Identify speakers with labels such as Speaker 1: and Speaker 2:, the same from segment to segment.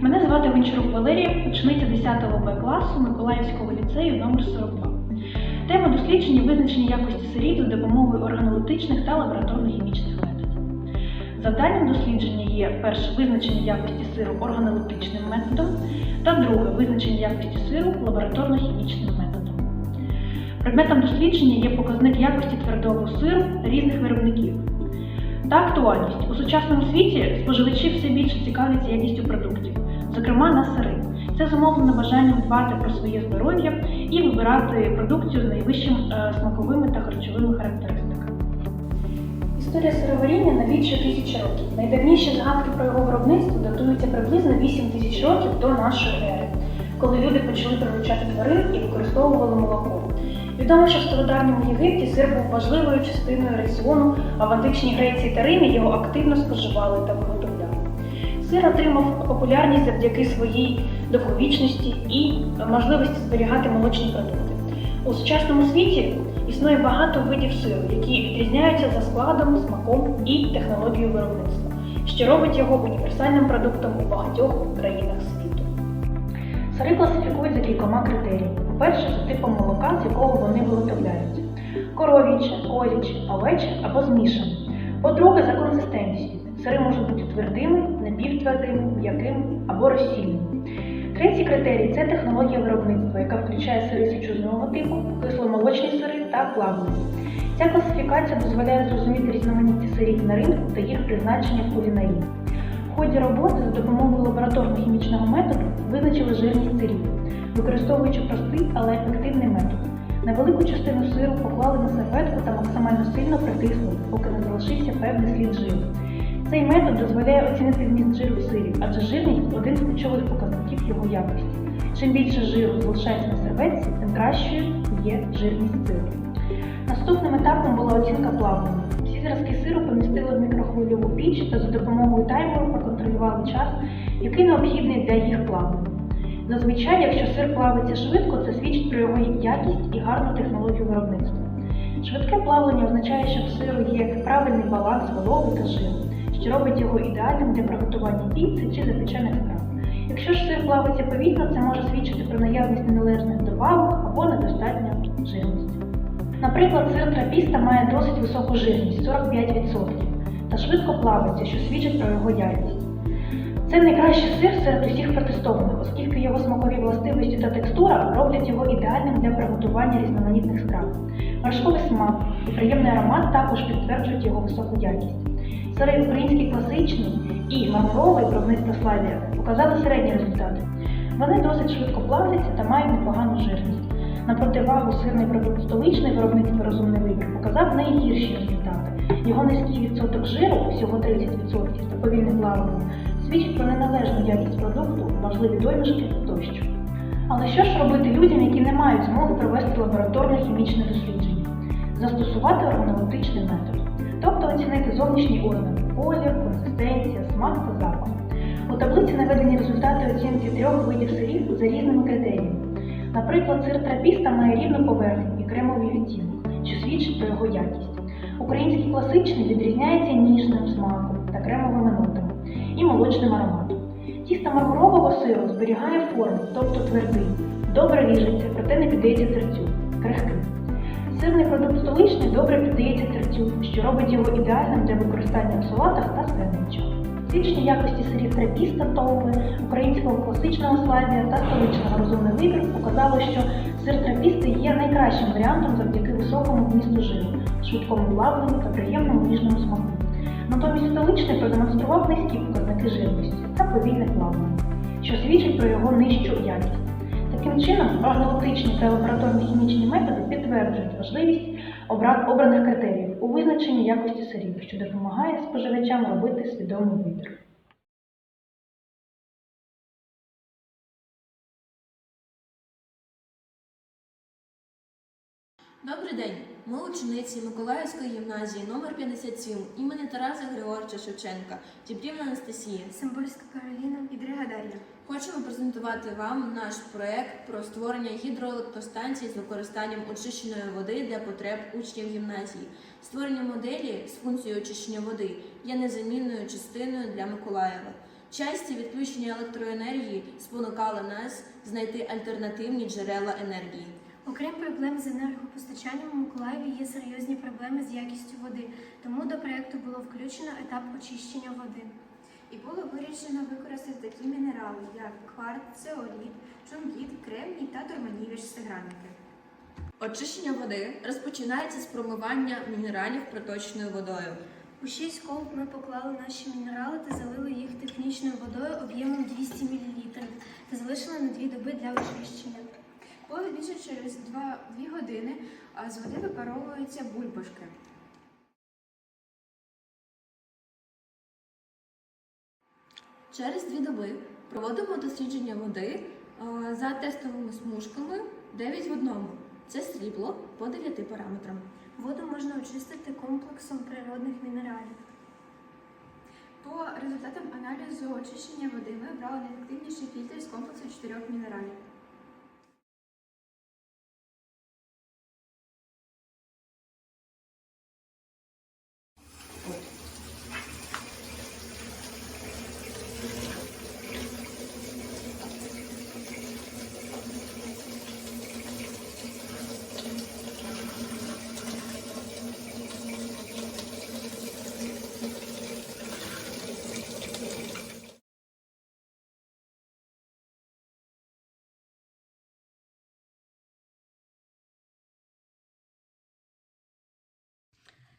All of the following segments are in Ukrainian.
Speaker 1: Мене звати Гончарук Валерія, учениця 10 Б класу Миколаївського ліцею номер 42. Тема дослідження визначення якості сирів за допомогою органолептичних та лабораторно-хімічних методів. Завданням дослідження є перше визначення якості сиру органолептичним методом та друге визначення якості сиру лабораторно-хімічним методом. Предметом дослідження є показник якості твердого сиру різних виробників. Та актуальність. У сучасному світі споживачі все більше цікавляться якістю продуктів, зокрема на сири. Це зумовлено бажанням дбати про своє здоров'я і вибирати продукцію з найвищими е, смаковими та харчовими характеристиками. Історія сироваріння налічує тисячі років. Найдавніші згадки про його виробництво датуються приблизно 8 тисяч років до нашої ери, коли люди почали приручати тварин і використовували молоко. Відомо, що в стародавньому Єгипті сир був важливою частиною раціону, а в античній Греції та Римі його активно споживали та виготовляли. Сир отримав популярність завдяки своїй довговічності і можливості зберігати молочні продукти. У сучасному світі існує багато видів сиру, які відрізняються за складом, смаком і технологією виробництва, що робить його універсальним продуктом у багатьох країнах світу. Сири класифікують за кількома критеріями. По-перше, за типом молока, з якого вони виготовляються: коров'яче, козяче, овече або змішане. По-друге, за консистенцією. Сири можуть бути твердими, напівтвердими, м'якими або розсільними. Третій критерій це технологія виробництва, яка включає сири січузного типу, кисломолочні сири та плавлені. Ця класифікація дозволяє зрозуміти різноманіття сирів на ринку та їх призначення в кулінарії. В ході роботи за допомогою лабораторно-хімічного методу визначили жирність сирів, використовуючи простий, але ефективний метод. Невелику частину сиру поклали на серветку та максимально сильно притиснули, поки не залишився певний слід жиру. Цей метод дозволяє оцінити вміст жиру в сирі, адже жирність один з ключових показників його якості. Чим більше жиру залишається на серветці, тим кращою є жирність сиру. Наступним етапом була оцінка плавлення. Всі зразки сиру помістили в мікрохвильову піч та за допомогою таймеру проконтролювали час, який необхідний для їх плавлення. Зазвичай, якщо сир плавиться швидко, це свідчить про його якість і гарну технологію виробництва. Швидке плавлення означає, що в сиру є правильний баланс вологи та жиру, що робить його ідеальним для приготування піци чи запечених страв. Якщо ж сир плавиться повільно, це може свідчити про наявність неналежних добавок або недостатньо жирності. Наприклад, сир трапіста має досить високу жирність 45% та швидко плавиться, що свідчить про його якість. Це найкращий сир серед усіх протестованих, оскільки його смакові властивості та текстура роблять його ідеальним для приготування різноманітних страв. Вершковий смак і приємний аромат також підтверджують його високу якість. Сири український класичний і мармуровий виробництва Славія показали середні результати. Вони досить швидко плавляться та мають непогану жирність. На противагу сирний продукт столичний виробництва розумний вибір показав найгірші результати. Його низький відсоток жиру, всього 30% та повільне плавлення, свідчить про неналежну якість продукту, важливі домішки тощо. Але що ж робити людям, які не мають змоги провести лабораторне хімічне дослідження? Застосувати органолептичний метод, тобто оцінити зовнішні органи колір, консистенція, смак та запах. У таблиці наведені результати оцінки трьох видів сирів за різними критеріями. Наприклад, сир трапіста має рівну поверхню і кремовий відтінок, що свідчить про його якість. Український класичний відрізняється ніжним смаком та кремовими нотами і молочним ароматом. Тісто мармурового сиру зберігає форму, тобто твердий, добре ріжеться, проте не піддається терцю, крихкий. Сирний продукт столичний добре піддається терцю, що робить його ідеальним для використання в салатах та сендвічах. Свідчення якості сирів трапіста толпи, українського класичного славія та столичного розумний вибір показало, що сир трапісти є найкращим варіантом завдяки високому вмісту жиру, швидкому плавленню та приємному ніжному смаку. Натомість столичний продемонстрував низькі показники жирності та повільне плавлення, що свідчить про його нижчу якість. Таким чином, органолептичні та лабораторно-хімічні методи підтверджують важливість обраних критеріїв у визначенні якості сирів, що допомагає споживачам робити свідомий вибір.
Speaker 2: Добрий день! Ми учениці Миколаївської гімназії номер 57 імені Тараса Григоровича Шевченка, Дібрівна Анастасія.
Speaker 3: Симбульська Кароліна і Дар'я.
Speaker 2: Хочемо презентувати вам наш проект про створення гідроелектростанцій з використанням очищеної води для потреб учнів гімназії. Створення моделі з функцією очищення води є незамінною частиною для Миколаєва. Часті відключення електроенергії спонукали нас знайти альтернативні джерела енергії.
Speaker 3: Окрім проблем з енергопостачанням, у Миколаєві є серйозні проблеми з якістю води, тому до проєкту було включено етап очищення води.
Speaker 4: І було вирішено використати такі мінерали, як кварт, цеоліт, чунгіт, кремній та турманіві шестигранники.
Speaker 2: Очищення води розпочинається з промивання мінералів проточною водою.
Speaker 3: У шість колб ми поклали наші мінерали та залили їх технічною водою об'ємом 200 мл та залишили на дві доби для очищення.
Speaker 4: Пізніше через 2 2 години з води випаровуються бульбашки.
Speaker 2: Через дві доби проводимо дослідження води за тестовими смужками 9 в одному. Це срібло по 9 параметрам.
Speaker 3: Воду можна очистити комплексом природних мінералів.
Speaker 4: По результатам аналізу очищення води ми обрали найефективніший фільтр з комплексу чотирьох мінералів.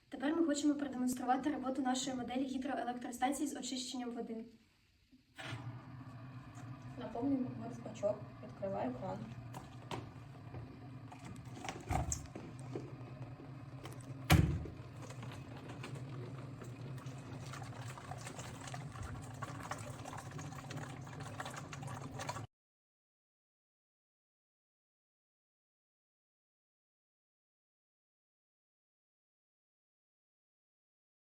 Speaker 3: Тепер ми хочемо продемонструвати роботу нашої моделі гідроелектростанції з очищенням води.
Speaker 2: Наповнюємо бачок, відкриваю кран.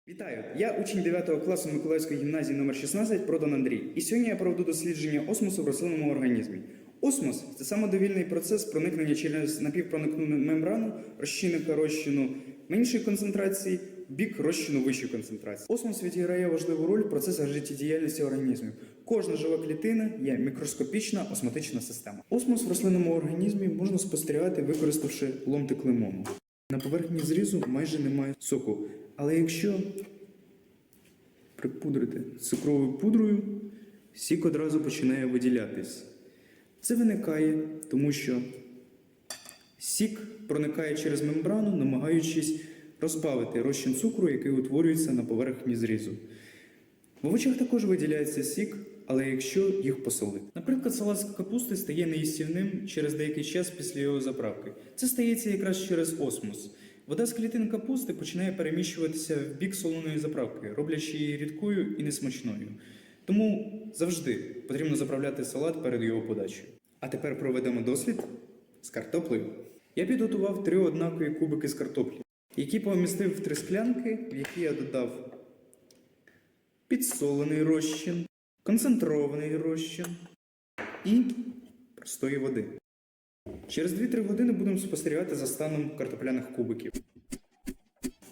Speaker 5: Вітаю! Я учень 9 класу Миколаївської гімназії номер 16 Продан Андрій. І сьогодні я проведу дослідження осмосу в рослинному організмі. Осмос це самодовільний процес проникнення через напівпроникну мембрану розчинника розчину меншої концентрації бік розчину вищої концентрації. Осмос відіграє важливу роль в процесах життєдіяльності організмів. Кожна жива клітина є мікроскопічна осмотична система. Осмос в рослинному організмі можна спостерігати, використавши ломтик лимону. На поверхні зрізу майже немає соку, але якщо припудрити цукровою пудрою, сік одразу починає виділятись. Це виникає, тому що сік проникає через мембрану, намагаючись розбавити розчин цукру, який утворюється на поверхні зрізу. В овочах також виділяється сік, але якщо їх посолити. Наприклад, салат з капусти стає неїстівним через деякий час після його заправки. Це стається якраз через осмос. Вода з клітин капусти починає переміщуватися в бік солоної заправки, роблячи її рідкою і несмачною. Тому завжди потрібно заправляти салат перед його подачею. А тепер проведемо дослід з картоплею. Я підготував три однакові кубики з картоплі, які помістив в три склянки, в які я додав підсолений розчин, концентрований розчин і простої води. Через 2-3 години будемо спостерігати за станом картопляних кубиків.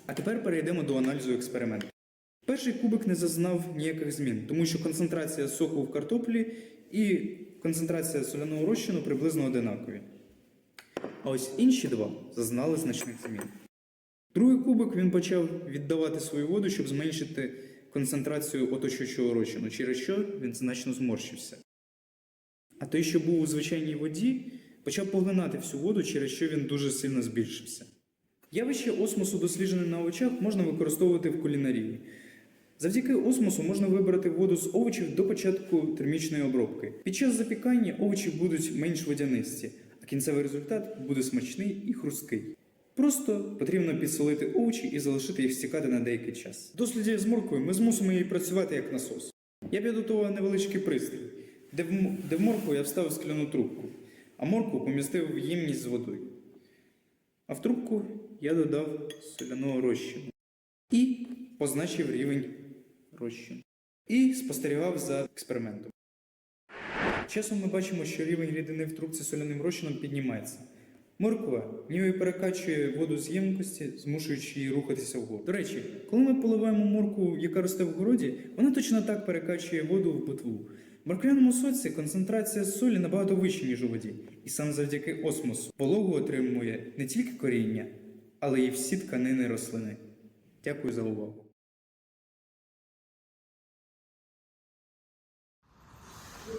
Speaker 5: А тепер перейдемо до аналізу експерименту. Перший кубик не зазнав ніяких змін, тому що концентрація соку в картоплі і концентрація соляного розчину приблизно одинакові. А ось інші два зазнали значних змін. Другий кубик він почав віддавати свою воду, щоб зменшити концентрацію оточуючого розчину, через що він значно зморщився. А той, що був у звичайній воді, почав поглинати всю воду, через що він дуже сильно збільшився. Явище осмосу, досліджене на овочах, можна використовувати в кулінарії. Завдяки осмосу можна вибрати воду з овочів до початку термічної обробки. Під час запікання овочі будуть менш водянисті, а кінцевий результат буде смачний і хрусткий. Просто потрібно підсолити овочі і залишити їх стікати на деякий час. Досліді з морквою ми змусимо її працювати як насос. Я підготував невеличкий пристрій, де в, де в моркву я вставив скляну трубку, а моркву помістив в ємність з водою. А в трубку я додав соляного розчину і позначив рівень розчину. І спостерігав за експериментом. Часом ми бачимо, що рівень рідини в трубці соляним розчином піднімається. Морква ній перекачує воду з ємкості, змушуючи її рухатися вгору. До речі, коли ми поливаємо моркву, яка росте в городі, вона точно так перекачує воду в ботву. В морквяному соці концентрація солі набагато вища, ніж у воді, і саме завдяки осмосу вологу отримує не тільки коріння, але й всі тканини рослини. Дякую за увагу.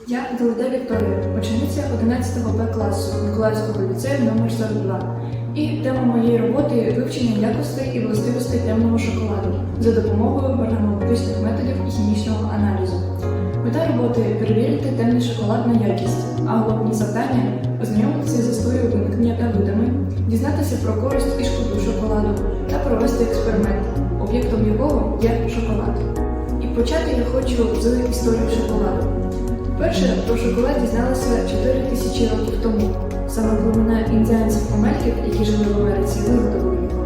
Speaker 6: Я Долода Вікторія, учениця 11 Б класу Миколаївського ліцею номер 42 І тема моєї роботи вивчення якостей і властивостей темного шоколаду за допомогою органолептичних методів і хімічного аналізу. Мета роботи перевірити темний шоколад на якість, а головні завдання ознайомитися з історією виникнення та видами, дізнатися про користь і шкоду шоколаду та провести експеримент, об'єктом якого є шоколад. І почати я хочу з історії шоколаду. Перше про шоколад дізналися 4 тисячі років тому. Саме племена індіанців-помельків, які жили в Америці, виготовили його.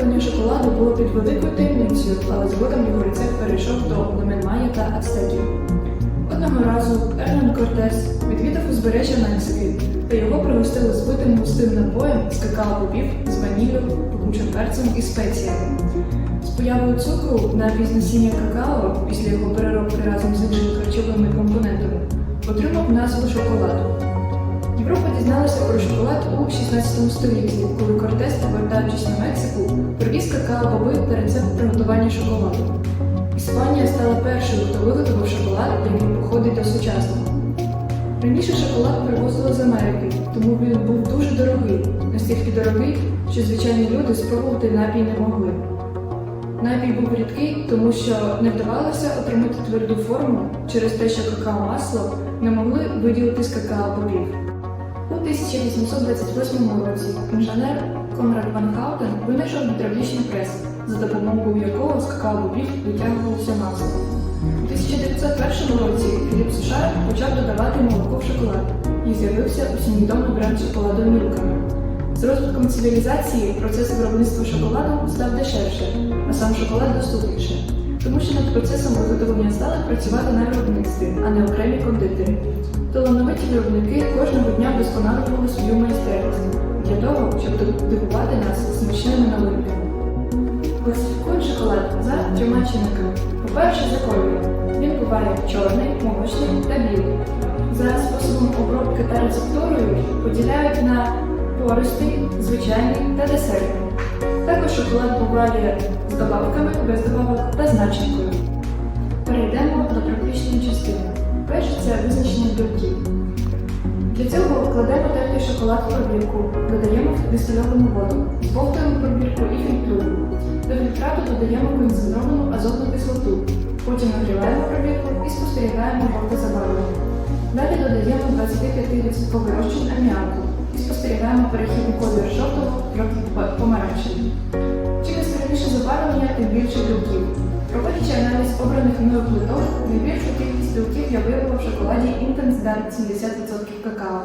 Speaker 6: Виготовлення шоколаду було під великою таємницею, але згодом його рецепт перейшов до племен та Ацтеків. Одного разу Ернан Кортес відвідав узбережжя Мексики, та його пригостили збитим густим напоєм з какао-бобів, з ваніллю, пекучим перцем і спеціями. З появою цукру на пізнесіння какао після його переробки разом з іншими харчовими компонентами отримав назву шоколаду. Європа дізналася про шоколад у 16 столітті, коли Кортес, повертаючись на Мексику, привіз какао-боби та рецепт приготування шоколаду. Іспанія стала першою, хто виготовив шоколад, який походить до сучасного. Раніше шоколад привозили з Америки, тому він був дуже дорогий, настільки дорогий, що звичайні люди спробувати напій не могли. Напій був рідкий, тому що не вдавалося отримати тверду форму через те, що какао-масло не могли виділити з какао-бобів. У 1828 році інженер Конрад Ван Хаутен винайшов гідравлічний прес, за допомогою якого з какао-бобів витягувалося масло. У 1901 році Філіп США почав додавати молоко в шоколад і з'явився усім відомий бренд шоколаду Мілка. З розвитком цивілізації процес виробництва шоколаду став дешевше, а сам шоколад доступніше, тому що над процесом виготовлення стали працювати на виробництві, а не окремі кондитери. Талановиті виробники кожного дня вдосконалювали свою майстерність для того, щоб дивувати нас смачними новинками. Класифікують шоколад за трьома чинниками. По-перше, за кольором. Він буває чорний, молочний та білий. За способом обробки та рецептурою поділяють на пористий, звичайний та десертний. Також шоколад буває з добавками, без добавок та з начинкою. Перейдемо до практичної частини. Перше це визначення білків. Для цього кладемо теплий шоколад в пробірку, додаємо дистильовану воду, збовтуємо пробірку і фільтруємо. До фільтрату додаємо концентровану азотну кислоту. Потім нагріваємо пробірку і спостерігаємо жовте забарвлення. Далі додаємо 25% розчин аміаку і спостерігаємо перехідний колір жовтого трохи помаранчевий. Чим яскравіше забарвлення, тим більше білків. Проводячи аналіз обраних мною плиток, найбільшу кількість білків я виявила в шоколаді інтенсдар 70% какао.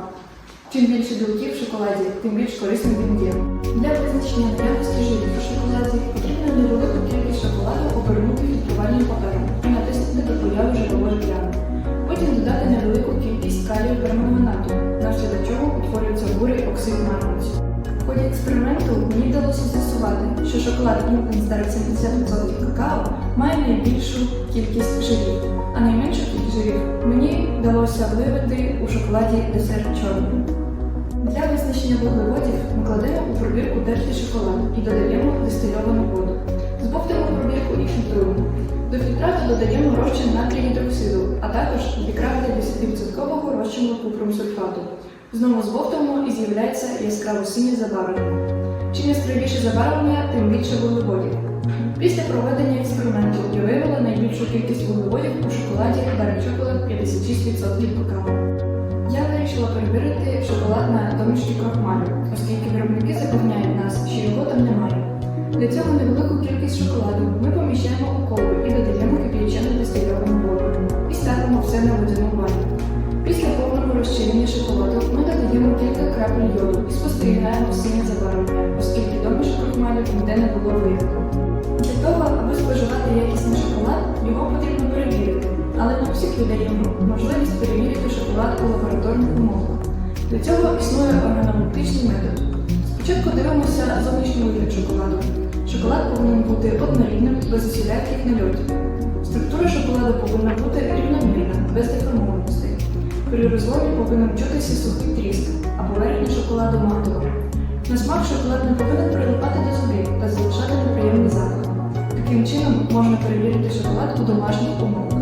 Speaker 6: Чим більше білків в шоколаді, тим більш корисним він є. Для визначення наявності жирів у шоколаді потрібно невелику кількість шоколаду обернути фільтрувальним папером і натиснути до появи. Потім додати невелику кількість калію перманганату, внаслідок чого утворюється бурий оксид марганцю. В ході експерименту мені вдалося з'ясувати, що шоколад Інтенстар 70% какао має найбільшу кількість жирів, а найменшу кількість жирів мені вдалося виявити у шоколаді десерт чорний. Для визначення вуглеводів ми кладемо у пробірку теплий шоколад і додаємо дистильовану воду. Збовтуємо пробірку і фільтруємо. До фільтрату додаємо розчин натрію гідроксиду, а також 2 крапель 10% розчину купрум сульфату. Знову збовтуємо і з'являється яскраво синє забарвлення. Чим яскравіше забарвлення, тим більше вуглеводів. Після проведення експерименту я виявила найбільшу кількість вуглеводів у шоколаді Dark Chocolate 56% какао. Я вирішила перевірити шоколад на домішки крохмалю, оскільки виробники запевняють нас, що його там немає. Для цього невелику кількість шоколаду ми поміщаємо у колбу і додаємо кип'ячену дистильовану воду і ставимо все на водяну баню. Після повного розчинення шоколаду ми додаємо кілька крапель йоду і спостерігаємо синє забарвлення, оскільки домішок крохмалю ніде не було виявлено. Для того, аби споживати якісний шоколад, його потрібно перевірити, але не всіх можливість перевірити шоколад у лабораторних умовах. Для цього існує органолептичний метод. Спочатку дивимося зовнішній вигляд шоколаду. Шоколад повинен бути однорідним, без усіляких нальотів. Структура шоколаду повинна бути рівномірна, без деформованостей. При розломі повинен чутися сухий тріск, а поверхня шоколаду матова. На смак шоколад не повинен прилипати до зубів та залишати неприємний запах. Таким чином можна перевірити шоколад у домашніх умовах.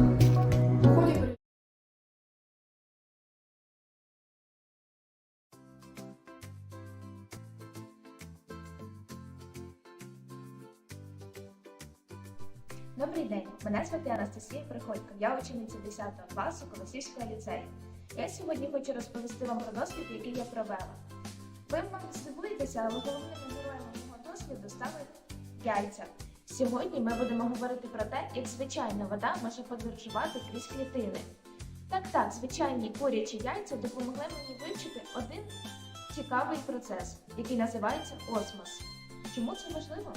Speaker 7: Я учениця 10 класу Колосівського ліцею. Я сьогодні хочу розповісти вам про досвід, який я провела. Ви, мабуть, здивуєтеся, але головними героями мого досвіду стали яйця. Сьогодні ми будемо говорити про те, як звичайна вода може подорожувати крізь клітини. Так, так, звичайні курячі яйця допомогли мені вивчити один цікавий процес, який називається осмос. Чому це важливо?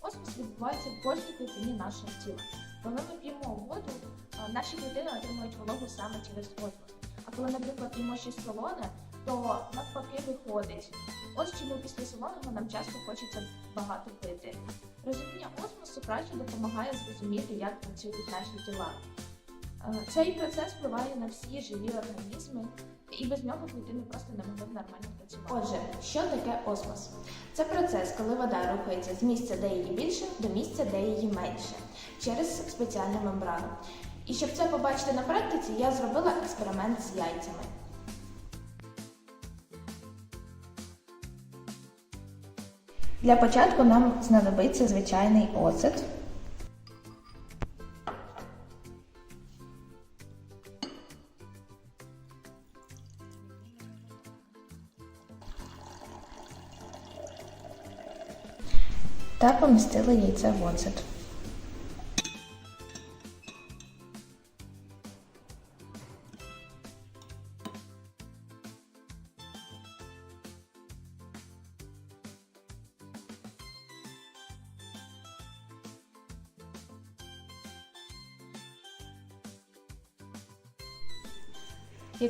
Speaker 7: Осмос відбувається в кожній клітині нашого тіла. Коли ми п'ємо воду, наші клітини отримують вологу саме через осмос. А коли, наприклад, п'ємо щось солоне, то навпаки виходить. Ось чому після солоного нам часто хочеться багато пити. Розуміння осмосу краще допомагає зрозуміти, як працюють наші тіла. Цей процес впливає на всі живі організми, і без нього клітини просто не могли нормально працювати. Отже, що таке осмос? Це процес, коли вода рухається з місця, де її більше, до місця, де її менше, через спеціальну мембрану. І щоб це побачити на практиці, я зробила експеримент з яйцями. Для початку нам знадобиться звичайний оцет. Та помістили яйце в оцет.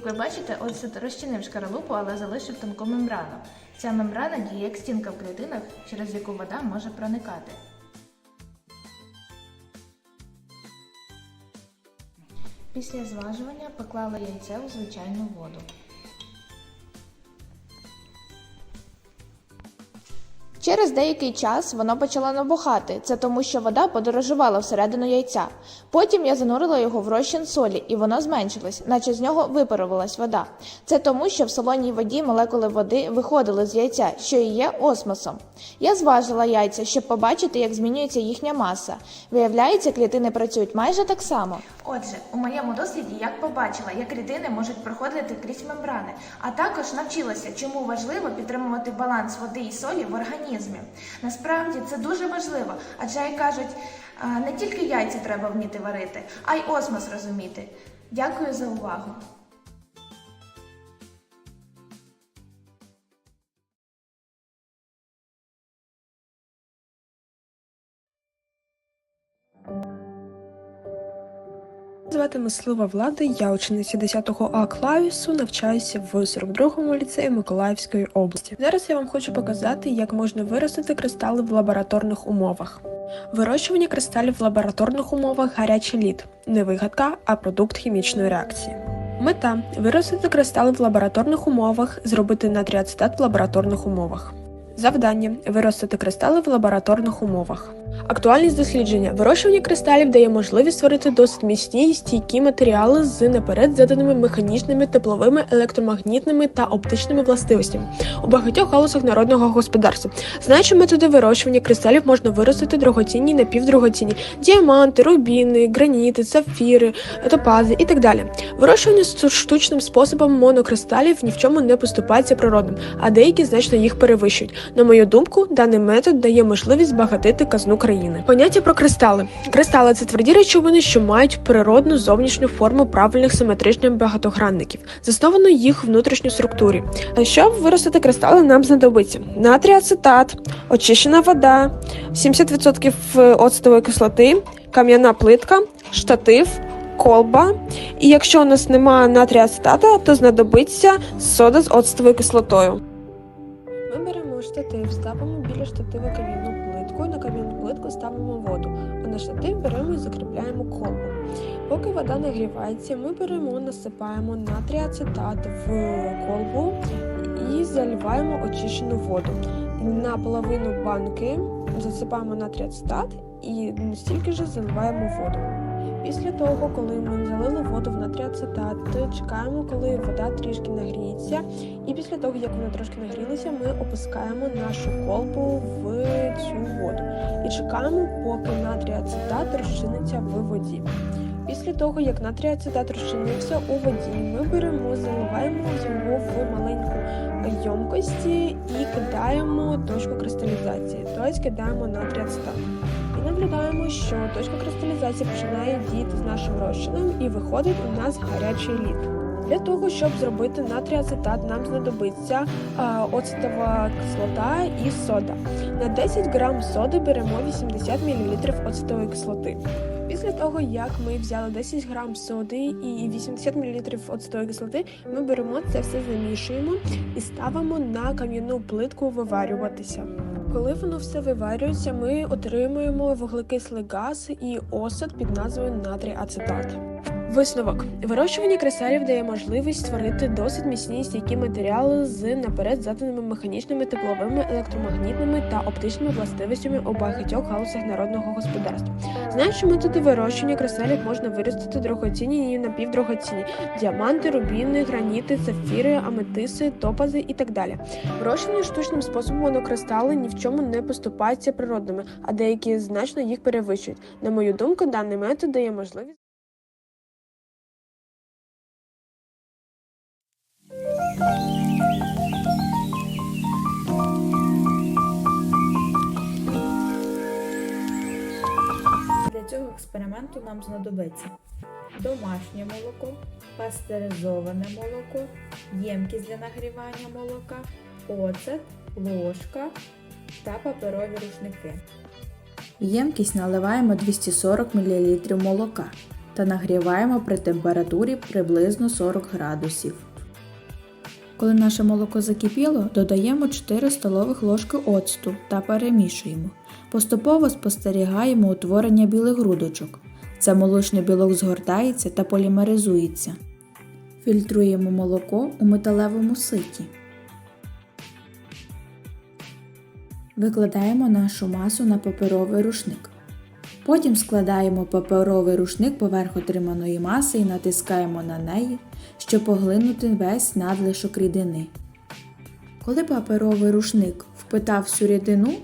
Speaker 7: Ви бачите, оцет розчинив шкаралупу, але залишив тонку мембрану. Ця мембрана діє як стінка в клітинах, через яку вода може проникати. Після зважування поклали яйце у звичайну воду. Через деякий час воно почало набухати. Це тому, що вода подорожувала всередину яйця. Потім я занурила його в розчин солі, і воно зменшилось, наче з нього випарувалась вода. Це тому, що в солоній воді молекули води виходили з яйця, що і є осмосом. Я зважила яйця, щоб побачити, як змінюється їхня маса. Виявляється, клітини працюють майже так само. Отже, у моєму досліді я побачила, як клітини можуть проходити крізь мембрани, а також навчилася, чому важливо підтримувати баланс води і солі в організмі. Насправді це дуже важливо, адже як кажуть, не тільки яйця треба вміти варити, а й осмос розуміти. Дякую за увагу.
Speaker 8: Звати Мислива Влада, я учениця 10-го А класу, навчаюся в 42-му ліцеї Миколаївської області. Зараз я вам хочу показати, як можна виростити кристали в лабораторних умовах. Вирощування кристалів в лабораторних умовах гарячий лід не вигадка, а продукт хімічної реакції. Мета виростити кристали в лабораторних умовах, зробити натріацетат в лабораторних умовах. Завдання виростити кристали в лабораторних умовах. Актуальність дослідження вирощування кристалів дає можливість створити досить міцні і стійкі матеріали з наперед заданими механічними, тепловими, електромагнітними та оптичними властивостями у багатьох галузях народного господарства. Знаючи методи вирощування кристалів, можна виростити дорогоцінні і напівдорогоцінні діаманти, рубіни, граніти, сапфіри, топази і так далі. Вирощування з штучним способом монокристалів ні в чому не поступається природним, а деякі значно їх перевищують. На мою думку, даний метод дає можливість збагатити казну країни. Поняття про кристали. Кристали це тверді речовини, що мають природну зовнішню форму правильних симетричних багатогранників, засновано їх внутрішній структурі. Щоб виростити кристали, нам знадобиться натрій ацетат, очищена вода, 70% оцетової кислоти, кам'яна плитка, штатив, колба. І якщо у нас немає натрія ацетата, то знадобиться сода з оцтовою кислотою. Ми беремо штатив, ставимо біля плитку, на кам'яну ставимо воду, а на штатив беремо і закріпляємо колбу. Поки вода нагрівається, ми беремо, насипаємо натрій ацетат в колбу і заливаємо очищену воду. На половину банки засипаємо натрій ацетат і стільки ж заливаємо воду. Після того, коли ми залили воду в натрій ацетат, чекаємо, коли вода трішки нагріється. І після того, як вона трошки нагрілася, ми опускаємо нашу колбу в цю воду і чекаємо, поки натрій ацетат розчиниться в воді. Після того, як натрій ацетат розчинився у воді, ми беремо, заливаємо його в маленьку ємкості і кидаємо точку кристалізації, тобто кидаємо натрій ацетат. І наблюдаємо, що точка кристалізації починає діяти з нашим розчином і виходить у нас гарячий лід. Для того, щоб зробити натріацетат, нам знадобиться оцетова кислота і сода. На 10 грам соди беремо 80 мл оцетової кислоти. Після того, як ми взяли 10 грам соди і 80 мл оцетової кислоти, ми беремо це все замішуємо і ставимо на кам'яну плитку виварюватися. Коли воно все виварюється, ми отримуємо вуглекислий газ і осад під назвою натрій ацетат. Висновок вирощування кристалів дає можливість створити досить міцні і стійкі матеріали з наперед заданими механічними, тепловими, електромагнітними та оптичними властивостями у багатьох галузях народного господарства. Знаючи методи вирощування кристалів можна виростити дорогоцінні і напівдорогоцінні діаманти, рубіни, граніти, сапфіри, аметиси, топази і так далі. Вирощування штучним способом монокристали ні в чому не поступаються природними, а деякі значно їх перевищують. На мою думку, даний метод дає можливість.
Speaker 9: Для цього експерименту нам знадобиться домашнє молоко, пастеризоване молоко, ємкість для нагрівання молока, оцет, ложка та паперові рушники.
Speaker 10: Ємкість наливаємо 240 мл молока та нагріваємо при температурі приблизно 40 градусів. Коли наше молоко закипіло, додаємо 4 столових ложки оцту та перемішуємо. Поступово спостерігаємо утворення білих грудочок. Це молочний білок згортається та полімеризується. Фільтруємо молоко у металевому ситі. Викладаємо нашу масу на паперовий рушник. Потім складаємо паперовий рушник поверх отриманої маси і натискаємо на неї, щоб поглинути весь надлишок рідини. Коли паперовий рушник впитав всю рідину,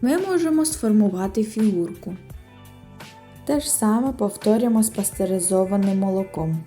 Speaker 10: ми можемо сформувати фігурку. Те ж саме повторюємо з пастеризованим молоком.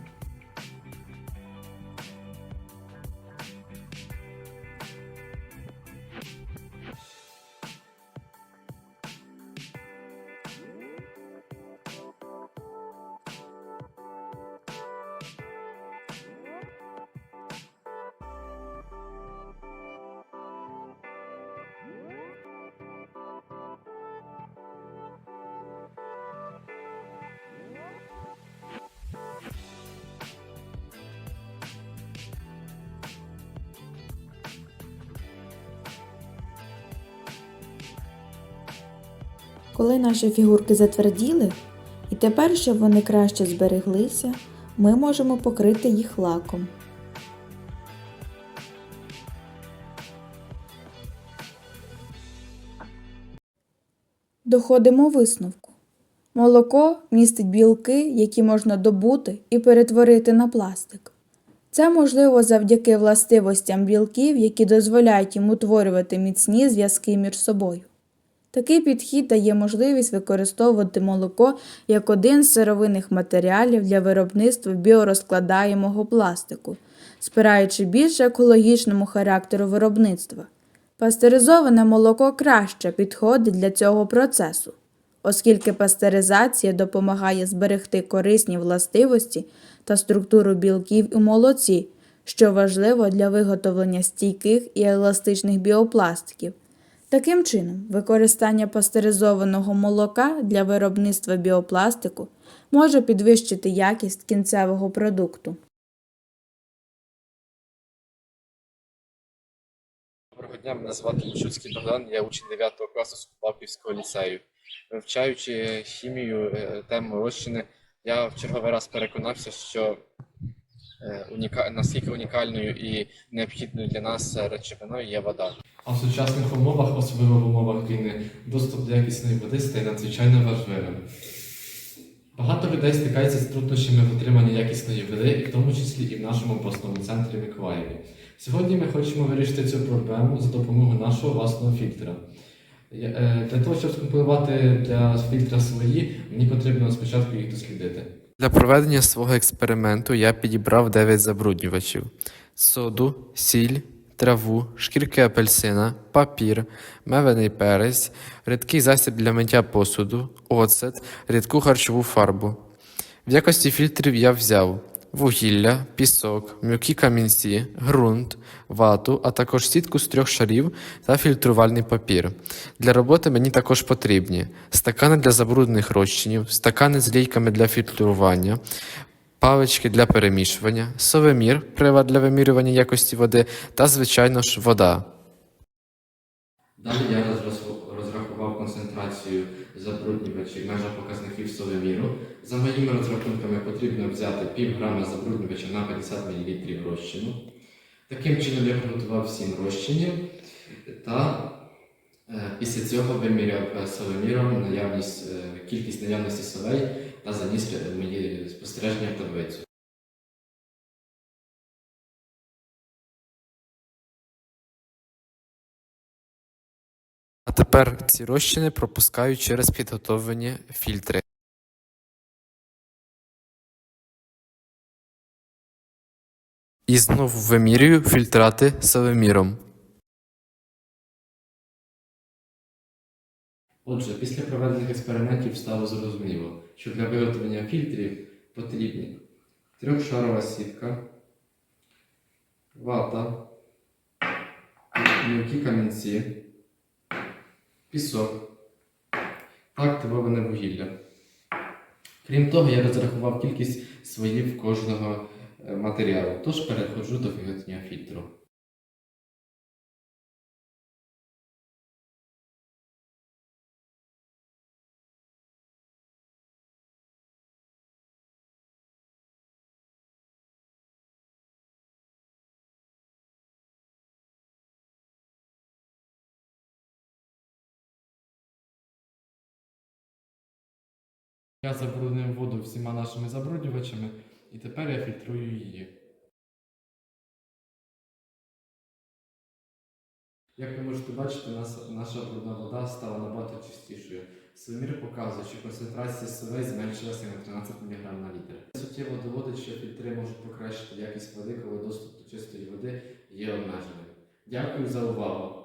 Speaker 10: Наші фігурки затверділи, і тепер, щоб вони краще збереглися, ми можемо покрити їх лаком. Доходимо висновку. Молоко містить білки, які можна добути і перетворити на пластик. Це можливо завдяки властивостям білків, які дозволяють їм утворювати міцні зв'язки між собою. Такий підхід дає можливість використовувати молоко як один з сировинних матеріалів для виробництва біорозкладаємого пластику, спираючи більше екологічному характеру виробництва. Пастеризоване молоко краще підходить для цього процесу, оскільки пастеризація допомагає зберегти корисні властивості та структуру білків у молоці, що важливо для виготовлення стійких і еластичних біопластиків. Таким чином, використання пастеризованого молока для виробництва біопластику може підвищити якість кінцевого продукту.
Speaker 11: Доброго дня, мене звати Лічуцький Богдан, я учень 9 класу Скоплавківського ліцею. Вивчаючи хімію е, тему розчини, я в черговий раз переконався, що уніка... наскільки унікальною і необхідною для нас е, речовиною є вода.
Speaker 12: А в сучасних умовах, особливо в умовах війни, доступ до якісної води стає надзвичайно важливим. Багато людей стикаються з труднощами в отриманні якісної води, в тому числі і в нашому обласному центрі Миколаєві. Сьогодні ми хочемо вирішити цю проблему за допомогою нашого власного фільтра. Е, Для того, щоб скомпонувати для фільтра свої, мені потрібно спочатку їх дослідити.
Speaker 11: Для проведення свого експерименту я підібрав 9 забруднювачів: соду, сіль, траву, шкірки апельсина, папір, мевений перець, рідкий засіб для миття посуду, оцет, рідку харчову фарбу. В якості фільтрів я взяв вугілля, пісок, м'які камінці, ґрунт, вату, а також сітку з трьох шарів та фільтрувальний папір. Для роботи мені також потрібні стакани для забруднених розчинів, стакани з лійками для фільтрування, палички для перемішування, совемір, прилад для вимірювання якості води та, звичайно ж, вода.
Speaker 12: Далі я розрахував концентрацію забруднювачів в межах показників совеміру. За моїми розрахунками потрібно взяти пів грама забруднювача на 50 мл розчину. Таким чином я приготував 7 розчинів та е, після цього виміряв е, совеміром наявність, е, кількість наявності солей та заніс мої спостереження в таблицю.
Speaker 11: А тепер ці розчини пропускаю через підготовлені фільтри. І знову вимірюю фільтрати совеміром.
Speaker 12: Отже, після проведених експериментів стало зрозуміло, що для виготовлення фільтрів потрібні трьохшарова сітка, вата, м'які камінці, пісок та активоване вугілля. Крім того, я розрахував кількість своїв кожного матеріалу, тож переходжу до виготовлення фільтру. Я забруднив воду всіма нашими забруднювачами, і тепер я фільтрую її. Як ви можете бачити, наша брудна вода стала набагато чистішою. Свимір показує, що концентрація солей зменшилася на 13 мг на літр. Суттєво доводить, що фільтри можуть покращити якість води, коли доступ до чистої води є обмеженим. Дякую за увагу!